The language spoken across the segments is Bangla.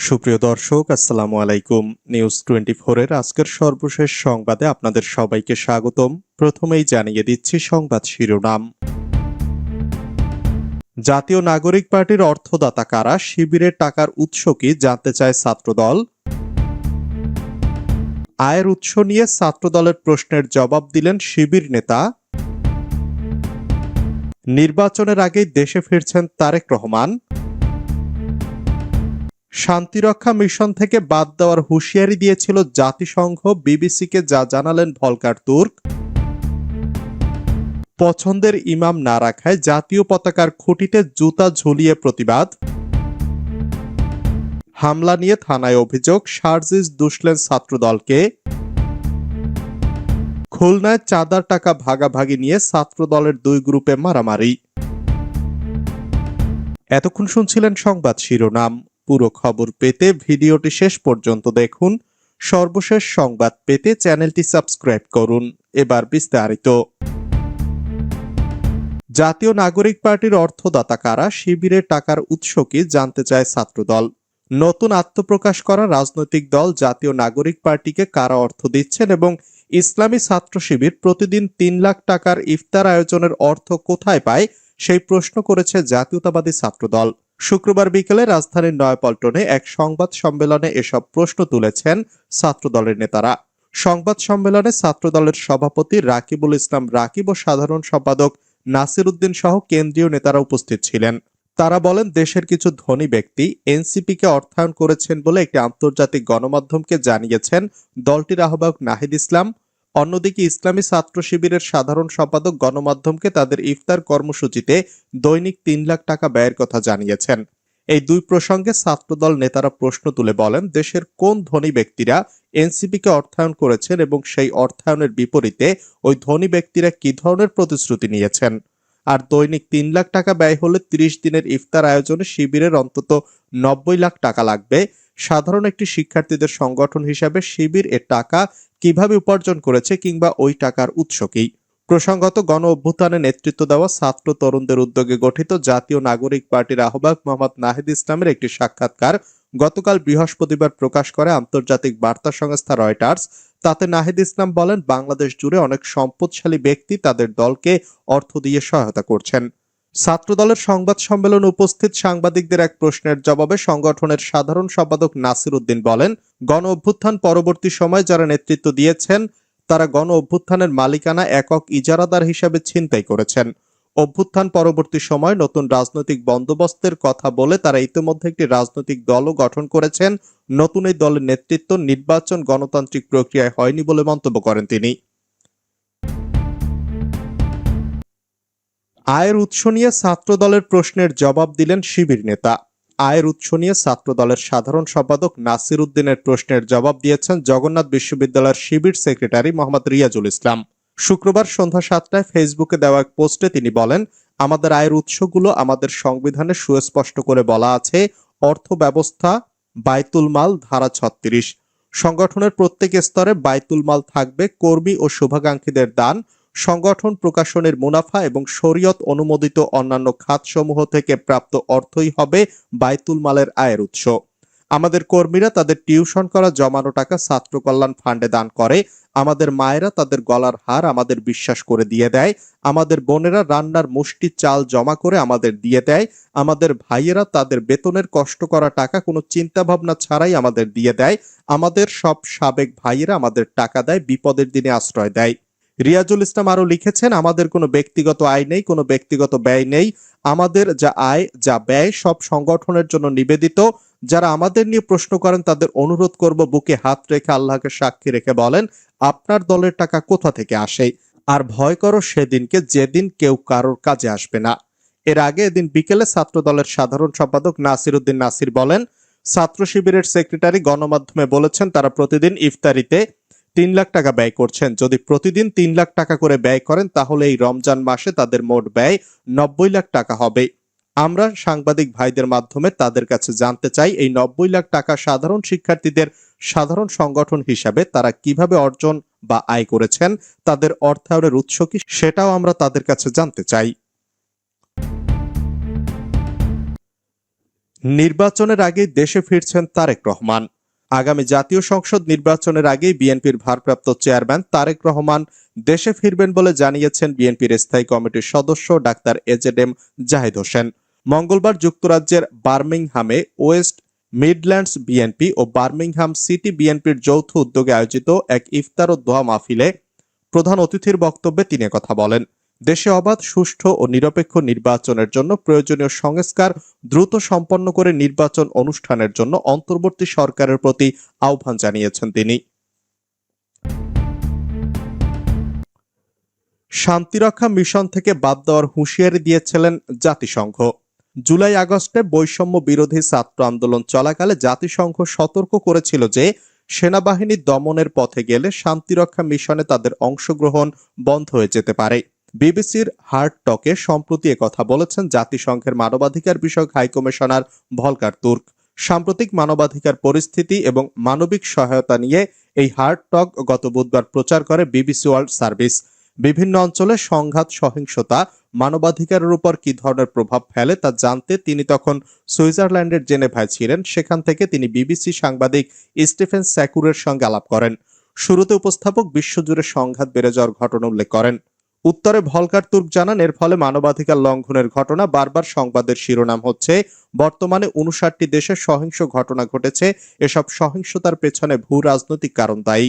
সুপ্রিয় দর্শক, আসসালামু আলাইকুম। নিউজ টোয়েন্টি এর আজকের সর্বশেষ সংবাদে আপনাদের সবাইকে স্বাগতম। প্রথমেই জানিয়ে দিচ্ছি সংবাদ শিরোনাম। জাতীয় নাগরিক পার্টির অর্থদাতা কারা, শিবিরের টাকার উৎস কি জানতে চায় ছাত্রদল। আয়ের উৎস নিয়ে ছাত্রদলের প্রশ্নের জবাব দিলেন শিবির নেতা। নির্বাচনের আগেই দেশে ফিরছেন তারেক রহমান। শান্তিরক্ষা মিশন থেকে বাদ দেওয়ার হুঁশিয়ারি দিয়েছিল জাতিসংঘ, বিবিসিকে যা জানালেন ভলকার তুর্ক। পছন্দের ইমাম না রাখায় জাতীয় পতাকার খুঁটিতে জুতা ঝুলিয়ে প্রতিবাদ। হামলা নিয়ে থানায় অভিযোগ শারজিস দুষলেন ছাত্রদলকে। খুলনায় চাঁদার টাকা ভাগাভাগি নিয়ে ছাত্রদলের দুই গ্রুপে মারামারি। এতক্ষণ শুনছিলেন সংবাদ শিরোনাম। পুরো খবর পেতে ভিডিওটি শেষ পর্যন্ত দেখুন। সর্বশেষ সংবাদ পেতে চ্যানেলটি সাবস্ক্রাইব করুন। এবার বিস্তারিত। জাতীয় নাগরিক পার্টির অর্থদাতা কারা শিবিরের টাকার উৎস কি জানতে চায় ছাত্রদল? নতুন আত্মপ্রকাশ করা রাজনৈতিক দল জাতীয় নাগরিক পার্টিকে কারা অর্থ দিচ্ছেন এবং ইসলামী ছাত্র শিবির প্রতিদিন তিন লাখ টাকার ইফতার আয়োজনের অর্থ কোথায় পায় সেই প্রশ্ন করেছে জাতীয়তাবাদী ছাত্রদল। শুক্রবার বিকেলে রাজধানীর নয়াপল্টনে এক সংবাদ সম্মেলনে এসব প্রশ্ন তুলেছেন ছাত্রদলের নেতারা। সংবাদ সম্মেলনে ছাত্রদলের সভাপতি রাকিবুল ইসলাম রাকিব ও সাধারণ সম্পাদক নাসির উদ্দিন সহ কেন্দ্রীয় নেতারা উপস্থিত ছিলেন। তারা বলেন, দেশের কিছু ধনী ব্যক্তি এনসিপিকে অর্থায়ন করেছেন বলে একটি আন্তর্জাতিক গণমাধ্যমকে জানিয়েছেন দলটির আহ্বায়ক নাহিদ ইসলাম। অন্যদিকে ইসলামী ছাত্র শিবিরের সাধারণ সম্পাদক গণমাধ্যমকে তাদের ইফতার কর্মসূচিতে দৈনিক তিন লাখ টাকা ব্যয়ের কথা জানিয়েছেন। এই দুই প্রসঙ্গে ছাত্রদল নেতারা প্রশ্ন তুলে বলেন, দেশের কোন ধনী ব্যক্তিরা এনসিপিকে অর্থায়ন করেছেন এবং সেই অর্থায়নের বিপরীতে ওই ধনী ব্যক্তিরা কি ধরনের প্রতিশ্রুতি নিয়েছেন? আর দৈনিক তিন লাখ টাকা ব্যয় হলে ত্রিশ দিনের ইফতার আয়োজনে শিবিরের অন্তত নব্বই লাখ টাকা লাগবে। সাধারণ একটি শিক্ষার্থীদের সংগঠন হিসাবে শিবির এর টাকা কীভাবে উপার্জন করেছে কিংবা ওই টাকার উৎস কি? প্রসঙ্গত, গণ অভ্যুত্থানে নেতৃত্ব দেওয়া ছাত্র তরুণদের উদ্যোগে গঠিত জাতীয় নাগরিক পার্টির আহ্বায়ক মোহাম্মদ নাহিদ ইসলামের একটি সাক্ষাৎকার গতকাল বৃহস্পতিবার প্রকাশ করে আন্তর্জাতিক বার্তা সংস্থা রয়টার্স। তাতে নাহিদ ইসলাম বলেন, বাংলাদেশ জুড়ে অনেক সম্পদশালী ব্যক্তি তাদের দলকে অর্থ দিয়ে সহায়তা করছেন। ছাত্রদলের সংবাদ সম্মেলনে উপস্থিত সাংবাদিকদের এক প্রশ্নের জবাবে সংগঠনের সাধারণ সম্পাদক নাসির উদ্দিন বলেন, গণ অভ্যুত্থান পরবর্তী সময় যারা নেতৃত্ব দিয়েছেন, তারা গণ অভ্যুত্থানের মালিকানা একক ইজারাদার হিসেবে ছিনতাই করেছেন। অভ্যুত্থান পরবর্তী সময় নতুন রাজনৈতিক বন্দোবস্তের কথা বলে তারা ইতিমধ্যে একটি রাজনৈতিক দলও গঠন করেছেন। নতুন এই দলের নেতৃত্ব নির্বাচন গণতান্ত্রিক প্রক্রিয়ায় হয়নি বলে মন্তব্য করেন তিনি। আয়ের উৎস নিয়ে ছাত্র দলের প্রশ্নের জবাব দিলেন শিবির নেতা। আয়ের উৎস নিয়ে ছাত্র দলের সাধারণ সম্পাদক নাসির উদ্দিনের প্রশ্নের জবাব দিয়েছেন জগন্নাথ বিশ্ববিদ্যালয়ের শিবির সেক্রেটারি মোহাম্মদ রিয়াজুল ইসলাম। শুক্রবার সন্ধ্যা সাতটায় ফেসবুকে দেওয়া এক পোস্টে তিনি বলেন, আমাদের আয়ের উৎসগুলো আমাদের সংবিধানে সুস্পষ্ট করে বলা আছে অর্থ ব্যবস্থা বাইতুল মাল, ধারা ছত্রিশ। সংগঠনের প্রত্যেক স্তরে বাইতুল মাল থাকবে, কর্মী ও শুভাকাঙ্ক্ষীদের দান সংগঠন প্রকাশনের মুনাফা এবং শরীয়ত অনুমোদিত অন্যান্য খাতসমূহ থেকে প্রাপ্ত অর্থই হবে বাইতুল মালের আয়ের উৎস। আমাদের কর্মীরা তাদের টিউশন করা জমানো টাকা ছাত্র কল্যাণ ফান্ডে দান করে, আমাদের মায়েরা তাদের গলার হার আমাদের বিশ্বাস করে দিয়ে দেয়, আমাদের বোনেরা রান্নার মুষ্টি চাল জমা করে আমাদের দিয়ে দেয়, আমাদের ভাইয়েরা তাদের বেতনের কষ্ট করা টাকা কোনো চিন্তা ভাবনা ছাড়াই আমাদের দিয়ে দেয়, আমাদের সব সাবেক ভাইয়েরা আমাদের টাকা দেয়, বিপদের দিনে আশ্রয় দেয়। রিয়াজুল ইসলাম আরও লিখেছেন, আমাদের কোনো ব্যক্তিগত আয় নেই, কোনো ব্যক্তিগত ব্যয় নেই। আমাদের যা আয়, যা ব্যয়, সব সংগঠনের জন্য নিবেদিত। যারা আমাদের নিয়ে প্রশ্ন করেন, তাদের অনুরোধ করব বুকে হাত রেখে আল্লাহকে সাক্ষী রেখে বলেন, আপনার দলের টাকা কোথা থেকে আসে? আর ভয় করো, সেদিনকে যেদিন কেউ কারোর কাজে আসবে না। এর আগে এদিন বিকেলে ছাত্র দলের সাধারণ সম্পাদক নাসির উদ্দিন নাসির বলেন, ছাত্র শিবিরের সেক্রেটারি গণমাধ্যমে বলেছেন, তারা প্রতিদিন ইফতারিতে তিন লাখ টাকা ব্যয় করছেন। যদি প্রতিদিন তিন লাখ টাকা করে ব্যয় করেন, তাহলে এই রমজান মাসে তাদের মোট ব্যয় নব্বই লাখ টাকা হবে। আমরা সাংবাদিক ভাইদের মাধ্যমে তাদের কাছে জানতে চাই, এই নব্বই লাখ টাকা সাধারণ শিক্ষার্থীদের সাধারণ সংগঠন হিসাবে তারা কীভাবে অর্জন বা আয় করেছেন, তাদের অর্থায়নের উৎস কি, সেটাও আমরা তাদের কাছে জানতে চাই। নির্বাচনের আগে দেশে ফিরছেন তারেক রহমান। আগামী জাতীয় সংসদ নির্বাচনের আগেই বিএনপির ভারপ্রাপ্ত চেয়ারম্যান তারেক রহমান দেশে ফিরবেন বলে জানিয়েছেন বিএনপির স্থায়ী কমিটির সদস্য doctor A Z M Zahid Hossain. মঙ্গলবার যুক্তরাজ্যের বার্মিংহামে ওয়েস্ট মিডল্যান্ডস বিএনপি ও বার্মিংহাম সিটি বিএনপির যৌথ উদ্যোগে আয়োজিত এক ইফতার ও দোয়া মাহফিলে প্রধান অতিথির বক্তব্যে তিনি কথা বলেন। দেশে অবাধ, সুষ্ঠু ও নিরপেক্ষ নির্বাচনের জন্য প্রয়োজনীয় সংস্কার দ্রুত সম্পন্ন করে নির্বাচন অনুষ্ঠানের জন্য অন্তর্বর্তী সরকারের প্রতি আহ্বান জানিয়েছেন তিনি। শান্তিরক্ষা মিশন থেকে বাদ দেওয়ার হুঁশিয়ারি দিয়েছিলেন জাতিসংঘ। জুলাই আগস্টে বৈষম্য বিরোধী ছাত্র আন্দোলন চলাকালে জাতিসংঘ সতর্ক করেছিল যে, সেনাবাহিনী দমনের পথে গেলে শান্তিরক্ষা মিশনে তাদের অংশগ্রহণ বন্ধ হয়ে যেতে পারে। বিবিসির হার্ট টকে সম্প্রতি কথা বলেছেন জাতিসংঘের মানবাধিকার বিষয়ক হাইকমিশনার ভলকার তুর্ক। সাম্প্রতিক মানবাধিকার পরিস্থিতি এবং মানবিক সহায়তা নিয়ে এই হার্ট টক গত বুধবার প্রচার করে বিবিসি ওয়ার্ল্ড সার্ভিস। বিভিন্ন অঞ্চলে সংঘাত, সহিংসতা, মানবাধিকারের উপর কি ধরনের প্রভাব ফেলে তা জানতে তিনি তখন সুইজারল্যান্ডের জেনেভায় ছিলেন। সেখান থেকে তিনি বিবিসি সাংবাদিক স্টিফেন স্যাকুরের সঙ্গে আলাপ করেন। শুরুতে উপস্থাপক বিশ্বজুড়ে সংঘাত বেড়ে যাওয়ার ঘটনা উল্লেখ করেন। উত্তরে ভলকার তুর্ক জানান, এর ফলে মানবাধিকার লঙ্ঘনের ঘটনা বারবার সংবাদের শিরোনাম হচ্ছে। বর্তমানে উনষাটটি দেশে সহিংস ঘটনা ঘটেছে। এসব সহিংসতার পেছনে ভূ রাজনৈতিক কারণ দায়ী।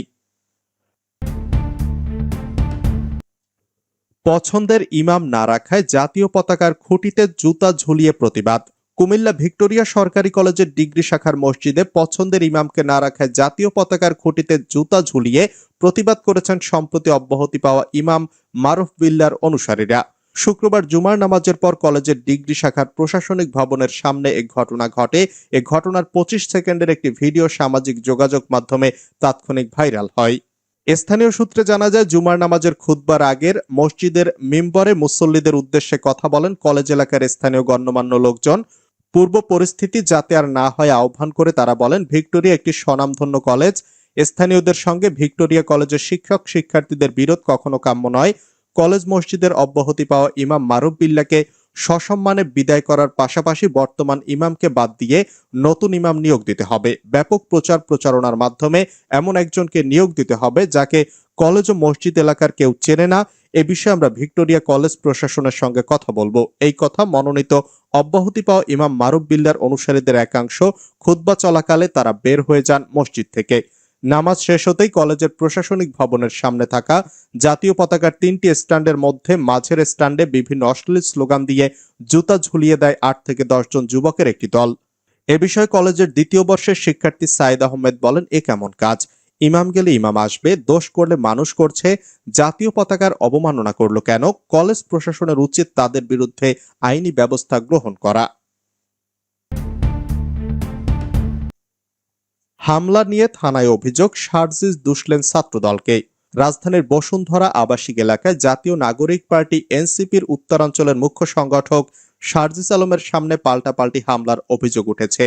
পছন্দের ইমাম না রাখায় জাতীয় পতাকার খুঁটিতে জুতা ঝুলিয়ে প্রতিবাদ। কুমিল্লা ভিক্টোরিয়া সরকারি কলেজের ডিগ্রি শাখার মসজিদে পছন্দের ইমামকে না রাখায় জাতীয় পতাকার খুঁটিতে জুতা ঝুলিয়ে প্রতিবাদ করেছেন সম্প্রতি অব্যাহতি পাওয়া ইমাম মারুফ বিল্লার অনুসারীরা। শুক্রবার জুমার নামাজের পর কলেজের ডিগ্রি শাখার প্রশাসনিক ভবনের সামনে এ ঘটনা ঘটে। এ ঘটনার পঁচিশ সেকেন্ডের একটি ভিডিও সামাজিক যোগাযোগ মাধ্যমে তাৎক্ষণিক ভাইরাল হয়। স্থানীয় সূত্রে জানা যায়, জুমার নামাজের খুতবার আগের মসজিদের মিম্বরে মুসল্লিদের উদ্দেশ্যে কথা বলেন কলেজ এলাকার স্থানীয় গণ্যমান্য লোকজন। পূর্ব পরিস্থিতি যাতে আর না হয় আহ্বান করে তারা বলেন, ভিক্টোরিয়া একটি স্বনামধন্য কলেজ। স্থানীয়দের সঙ্গে ভিক্টোরিয়া কলেজের শিক্ষক শিক্ষার্থীদের বিরোধ কখনো কাম্য নয়। কলেজ মসজিদের অব্যাহতি পাওয়া ইমাম মারুফ বিল্লাকে সসম্মানে বিদায় করার পাশাপাশি বর্তমান ইমামকে বাদ দিয়ে নতুন ইমাম নিয়োগ দিতে হবে। ব্যাপক প্রচার প্রচারণার মাধ্যমে এমন একজনকে নিয়োগ দিতে হবে যাকে কলেজ ও মসজিদ এলাকার কেউ চেনে না, এ বিষয়ে আমরা ভিক্টোরিয়া কলেজ প্রশাসনের সঙ্গে কথা বলব। এই কথা মনোনীত অব্যাহতি পাওয়া ইমাম মারুফ বিল্লার অনুসারীদের একাংশ খুতবা চলাকালে তারা বের হয়ে যান মসজিদ থেকে। নামাজ শেষ হতেই কলেজের প্রশাসনিক ভবনের সামনে থাকা জাতীয় পতাকার তিনটি স্ট্যান্ডের মধ্যে মাঝের স্ট্যান্ডে বিভিন্ন অশ্লীল স্লোগান দিয়ে জুতা ঝুলিয়ে দেয় আট থেকে দশ জন যুবকের একটি দল। এ বিষয়ে কলেজের দ্বিতীয় বর্ষের শিক্ষার্থী সাইদ আহমেদ বলেন, এ কেমন কাজ? ইমাম গেলে ইমাম আসবে, দোষ করলে মানুষ করছে, জাতীয় পতাকার অবমাননা করল কেন, কলেজ প্রশাসনের উচিত তাদের বিরুদ্ধে আইনি ব্যবস্থা গ্রহণ করা। হামলা নিয়ে থানায় অভিযোগ শারজিজ দুষলেন ছাত্রদলকে। রাজধানীর বসুন্ধরা আবাসিক এলাকায় জাতীয় নাগরিক পার্টি এনসিপির উত্তরাঞ্চলের মুখ্য সংগঠক শারজিস আলমের সামনে পাল্টাপাল্টি হামলার অভিযোগ উঠেছে।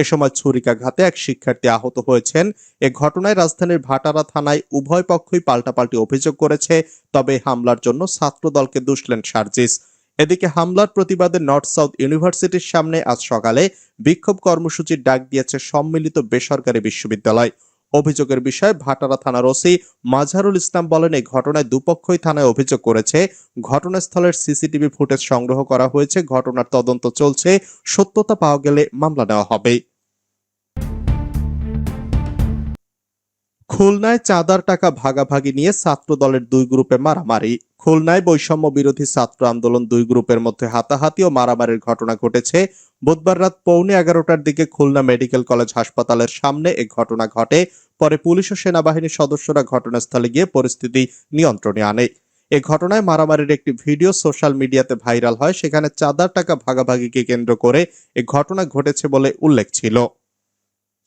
এ সময় ছুরিকাঘাতে এক শিক্ষার্থী আহত হয়েছেন। এ ঘটনায় রাজধানীর ভাটারা থানায় উভয় পক্ষই পাল্টাপাল্টি অভিযোগ করেছে, তবে হামলার জন্য ছাত্রদলকে দুষলেন সার্জিস। এদিকে হামলার প্রতিবাদে নর্থ সাউথ ইউনিভার্সিটির সামনে আজ সকালে বিক্ষোভ কর্মসূচির ডাক দিয়েছে সম্মিলিত বেসরকারি বিশ্ববিদ্যালয়। অভিযোগের বিষয়ে ভাটারা থানার ওসি মাঝারুল ইসলাম বলেন, এই ঘটনায় দুপক্ষই থানায় অভিযোগ করেছে। ঘটনাস্থলের সিসিটিভি ফুটেজ সংগ্রহ করা হয়েছে। ঘটনার তদন্ত চলছে। সত্যতা পাওয়া গেলে মামলা নেওয়া হবে। খুলনায় চাঁদার টাকা ভাগাভাগি নিয়ে ছাত্র দলের দুই গ্রুপে মারামারি। খুলনায় বৈষম্য বিরোধী ছাত্র আন্দোলন দুই গ্রুপের মধ্যে হাতাহাতি ও মারামারির ঘটনা ঘটেছে। বুধবার রাত পৌনে এগারোটার দিকে খুলনা মেডিকেল কলেজ হাসপাতালের সামনে এ ঘটনা ঘটে। পরে পুলিশ ও সেনাবাহিনীর সদস্যরা ঘটনাস্থলে গিয়ে পরিস্থিতি নিয়ন্ত্রণে আনে। এ ঘটনায় মারামারির একটি ভিডিও সোশ্যাল মিডিয়াতে ভাইরাল হয়। সেখানে চাঁদার টাকা ভাগাভাগিকে কেন্দ্র করে এ ঘটনা ঘটেছে বলে উল্লেখ ছিল।